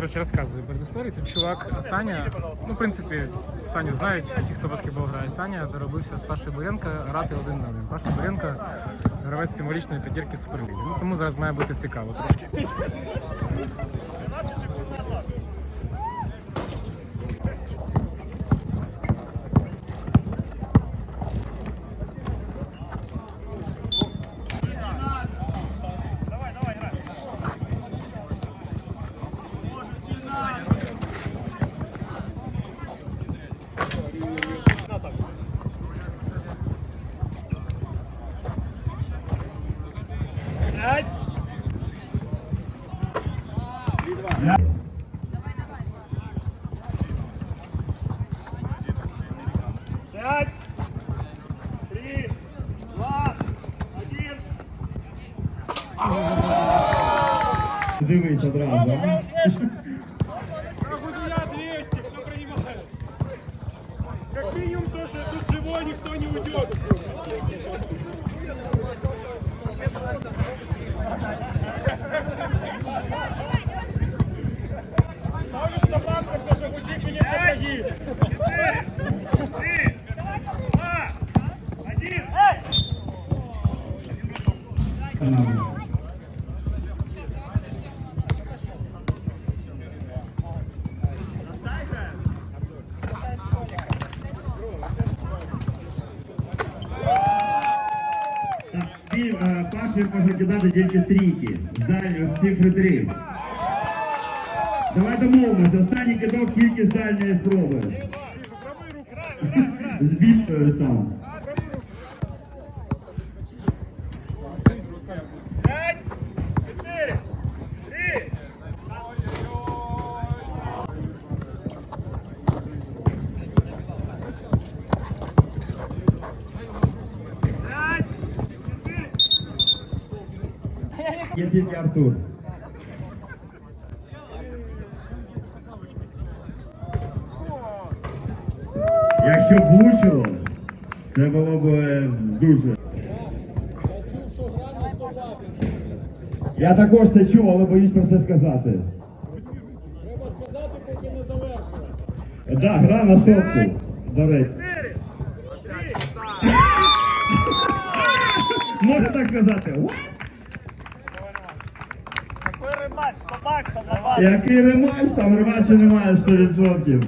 Коротше, розказую перед історією. Тут чувак Саня, ну, в принципі, Саню знають, ті, хто баскетбол грає. Саня заробився з Пашою Буренка грати один на один. Паша Буренко гравець символічної підірки Суперліги. Ну, тому зараз має бути цікаво трошки. Пять, три, два, один. Дивись одразу. а? Я 200, кто принимает? Как минимум то, что тут живой никто не уйдет. Ставлю 100 баксов, то, что гудик мне подходит. Четыре, три, два, один Так, і, е, Паші може кидати тільки стрійки. З дальньої з цифри 3. Давай домовимося, останній кидок тільки з дальньої спроби. З більшої став. Є тільки Артур. Якщо б влучило, це було б е, дуже. Я також це чув, але боюсь про це сказати. Треба сказати, поки не завершили. Так, да, гра на сотку. До речі. Можна так сказати. What? Какой рематч? 100 баксов на вас. Який рематч? Там рематчу немає 100%.